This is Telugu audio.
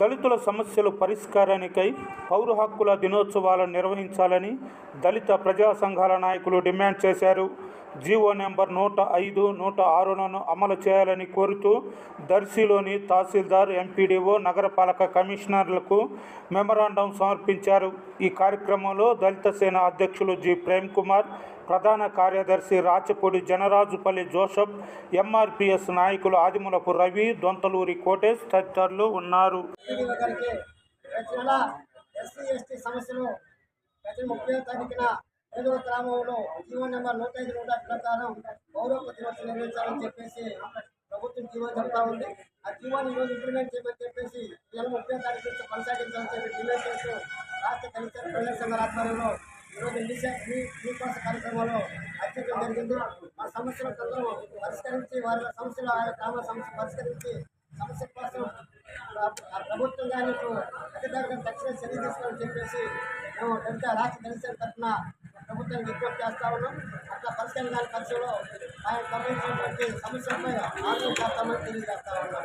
దళితుల సమస్యలు పరిష్కారానికై పౌర హక్కుల దినోత్సవాలను నిర్వహించాలని దళిత ప్రజా సంఘాల నాయకులు డిమాండ్ చేశారు. జీవో నెంబర్ నూట ఐదు నూట ఆరులను అమలు చేయాలని కోరుతూ దర్శిలోని తహసీల్దార్ ఎంపీడీఓ నగరపాలక కమిషనర్లకు మెమరాండం సమర్పించారు. ఈ కార్యక్రమంలో దళిత సేన అధ్యక్షులు జి. ప్రేమ్ కుమార్ ప్రధాన కార్యదర్శి రాచపూడి జనరాజుపల్లి జోసఫ్ ఎంఆర్పిఎస్ నాయకులు ఆదిమూలపు రవి దొంతలూరి కోటేష్ తదితరులు ఉన్నారు. ప్రతి నెల ఎస్సీ ఎస్టీ సమస్యలు ప్రతి ముప్పై తారీఖున ఏదో గ్రామంలో జీవో నెంబర్ నూట ఐదు నూట ప్రకారం గౌరవ ప్రతిపక్షం నిర్వహించాలని చెప్పేసి ప్రభుత్వం జీవో చెప్తా ఉంది. ఆ జీవోని ఈరోజు ఇంప్లిమెంట్ చేయమని చెప్పేసి నెల ముప్పై తారీఖు నుంచి కొనసాగించాలని చెప్పి డిమాండ్ చేస్తూ రాష్ట్ర దళిత ప్రజల సంఘాల ఆధ్వర్యంలో ఈరోజు ఇండిసా మీ కార్యక్రమంలో అత్యంత జరిగింది. ఆ సమస్యలను అందరూ పరిష్కరించి వారి సమస్యలు ఆయా గ్రామ సమస్య పరిష్కరించి సమస్య కోసం ఆ ప్రభుత్వం కానీ అధికారులు తక్షణ చర్య తీసుకోవాలని చెప్పేసి మేము దళిత రాష్ట్ర దళిత తరఫున ప్రభుత్వానికి విజ్ఞప్తి చేస్తా ఉన్నాం. అట్లా పరిష్కారం కాని పక్షంలో ఆయన గమనించినటువంటి సమస్యలపై ఆందోళన చేస్తామని తెలియజేస్తా ఉన్నాం.